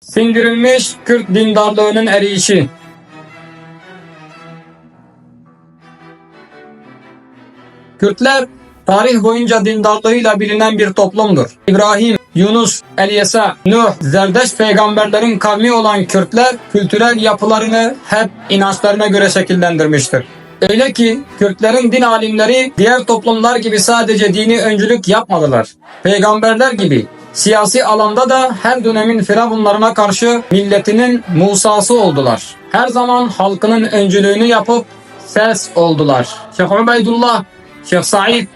Sindirilmiş Kürt dindarlığının eriyişi. Kürtler tarih boyunca dindarlığıyla bilinen bir toplumdur. İbrahim, Yunus, Elyesa, Nuh, Zerdeş peygamberlerin kavmi olan Kürtler kültürel yapılarını hep inançlarına göre şekillendirmiştir. Öyle ki Kürtlerin din alimleri diğer toplumlar gibi sadece dini öncülük yapmadılar. Peygamberler gibi siyasi alanda da her dönemin firavunlarına karşı milletinin Musa'sı oldular. Her zaman halkının öncülüğünü yapıp ses oldular. Şeyh Ubeydullah, Şeyh Said,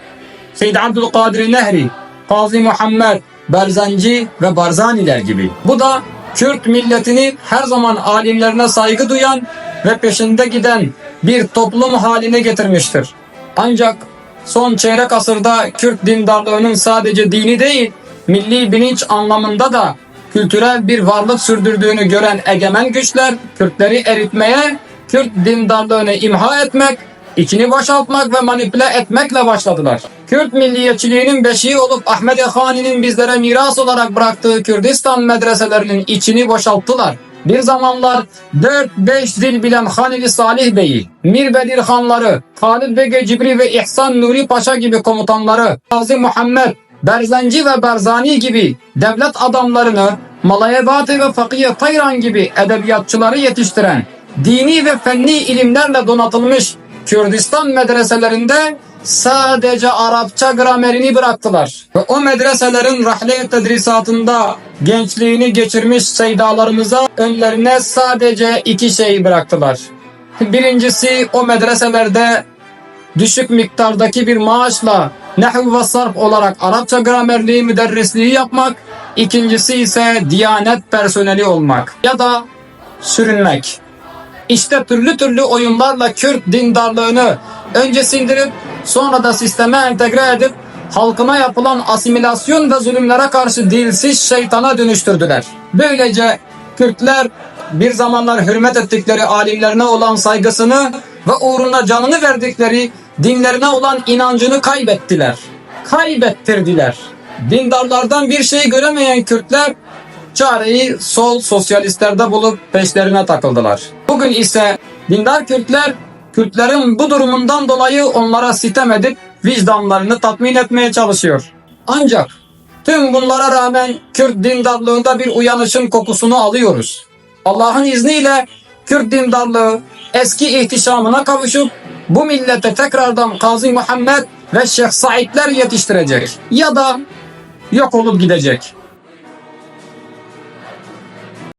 Seyyid Abdülkadir Nehri, Gazi Muhammed, Berzanci ve Barzaniler gibi. Bu da Kürt milletini her zaman alimlerine saygı duyan ve peşinde giden bir toplum haline getirmiştir. Ancak son çeyrek asırda Kürt dindarlığının sadece dini değil, milli bilinç anlamında da kültürel bir varlık sürdürdüğünü gören egemen güçler Kürtleri eritmeye, Kürt dindarlığını imha etmek, içini boşaltmak ve manipüle etmekle başladılar. Kürt milliyetçiliğinin beşiği olup Ahmet Ehani'nin bizlere miras olarak bıraktığı Kürdistan medreselerinin içini boşalttılar. Bir zamanlar 4-5 dil bilen Hanili Salih Bey'i, Mir Bedir Hanları, Halid Bege Cibri ve İhsan Nuri Paşa gibi komutanları, Gazi Muhammed, Berzanci ve Berzani gibi devlet adamlarını, Malayebati ve Fakiye Tayran gibi edebiyatçıları yetiştiren, dini ve fenni ilimlerle donatılmış Kürdistan medreselerinde sadece Arapça gramerini bıraktılar. Ve o medreselerin rahle tedrisatında gençliğini geçirmiş seydalarımıza önlerine sadece iki şey bıraktılar. Birincisi o medreselerde düşük miktardaki bir maaşla nehu ve sarf olarak Arapça gramerliği müderrisliği yapmak, ikincisi ise diyanet personeli olmak ya da sürünmek. İşte türlü türlü oyunlarla Kürt dindarlığını önce sindirip sonra da sisteme entegre edip halkına yapılan asimilasyon ve zulümlere karşı dilsiz şeytana dönüştürdüler. Böylece Kürtler bir zamanlar hürmet ettikleri alimlerine olan saygısını ve uğruna canını verdikleri dinlerine olan inancını kaybettiler. Kaybettirdiler. Dindarlardan bir şey göremeyen Kürtler çareyi sol sosyalistlerde bulup peşlerine takıldılar. Bugün ise dindar Kürtler Kürtlerin bu durumundan dolayı onlara sitem edip vicdanlarını tatmin etmeye çalışıyor. Ancak tüm bunlara rağmen Kürt dindarlığında bir uyanışın kokusunu alıyoruz. Allah'ın izniyle Kürt dindarlığı eski ihtişamına kavuşup bu millete tekrardan Gazi Muhammed ve Şeyh Saidler yetiştirecek. Ya da yok olup gidecek.